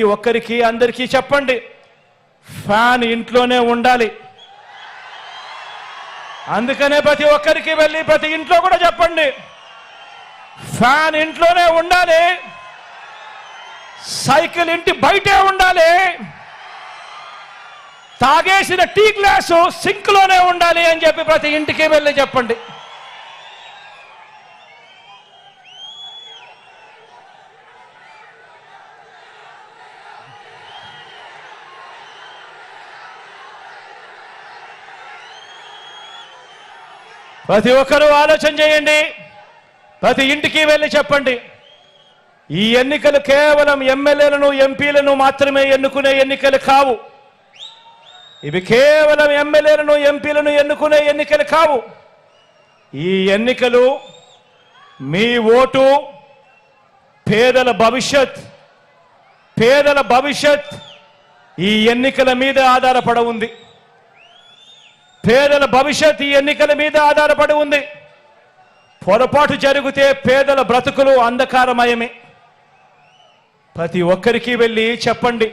ప్రతి ఒక్కరికి అందరికీ చెప్పండి. ఫ్యాన్ ఇంట్లోనే ఉండాలి. అందుకనే ప్రతి ఒక్కరికి వెళ్ళి ప్రతి ఇంట్లో కూడా చెప్పండి. ఫ్యాన్ ఇంట్లోనే ఉండాలి. సైకిల్ ఇంటి బయటే ఉండాలి. తాగేసిన టీ గ్లాసు సింక్లోనే ఉండాలి అని చెప్పి ప్రతి ఇంటికి వెళ్ళి చెప్పండి. ప్రతి ఒక్కరూ ఆలోచన చేయండి. ప్రతి ఇంటికి వెళ్ళి చెప్పండి. ఈ ఎన్నికలు కేవలం ఎమ్మెల్యేలను ఎంపీలను మాత్రమే ఎన్నుకునే ఎన్నికలు కావు. ఇవి కేవలం ఎమ్మెల్యేలను ఎంపీలను ఎన్నుకునే ఎన్నికలు కావు. ఈ ఎన్నికలు మీ ఓటు పేదల భవిష్యత్ పేదల భవిష్యత్ ఈ ఎన్నికల మీద ఆధారపడ ఉంది. పేదల భవిష్యత్ ఈ ఎన్నికల మీద ఆధారపడి ఉంది. పొరపాటు జరిగితే పేదల బ్రతుకులు అంధకారమయమే. ప్రతి ఒక్కరికి వెళ్ళి చెప్పండి.